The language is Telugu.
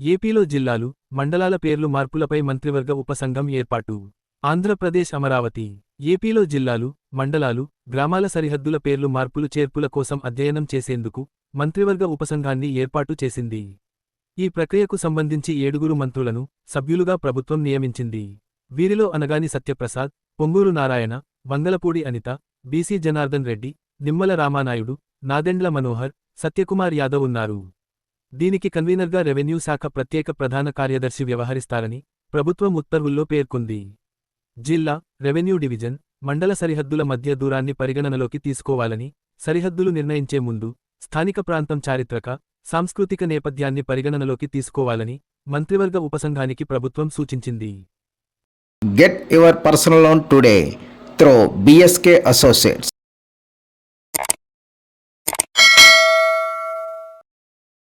ఏపీలో జిల్లాలు మండలాల పేర్లు మార్పులపై మంత్రివర్గ ఉపసంఘం ఏర్పాటు. ఆంధ్రప్రదేశ్ అమరావతి. ఏపీలో జిల్లాలు మండలాలు గ్రామాల సరిహద్దుల పేర్లు మార్పులు చేర్పుల కోసం అధ్యయనం చేసేందుకు మంత్రివర్గ ఉపసంఘాన్ని ఏర్పాటు చేసింది. ఈ ప్రక్రియకు సంబంధించి ఏడుగురు మంత్రులను సభ్యులుగా ప్రభుత్వం నియమించింది. వీరిలో అనగాని సత్యప్రసాద్ పొంగూరు నారాయణ వంగలపూడి అనిత బీసీ జనార్దన్ రెడ్డి నిమ్మల రామానాయుడు నాదెండ్ల మనోహర్ సత్యకుమార్ యాదవ్ ఉన్నారు. దీనికి కన్వీనర్గా రెవెన్యూ శాఖ ప్రత్యేక ప్రధాన కార్యదర్శి వ్యవహరిస్తారని ప్రభుత్వం ఉత్తర్వుల్లో పేర్కొంది జిల్లా రెవెన్యూ డివిజన్ మండల సరిహద్దుల మధ్య దూరాన్ని పరిగణనలోకి తీసుకోవాలని సరిహద్దులు నిర్ణయించే ముందు స్థానిక ప్రాంతం చారిత్రక సాంస్కృతిక నేపథ్యాన్ని పరిగణనలోకి తీసుకోవాలని మంత్రివర్గ ఉపసంఘానికి ప్రభుత్వం సూచించింది get your personal loan today through BSK Associates.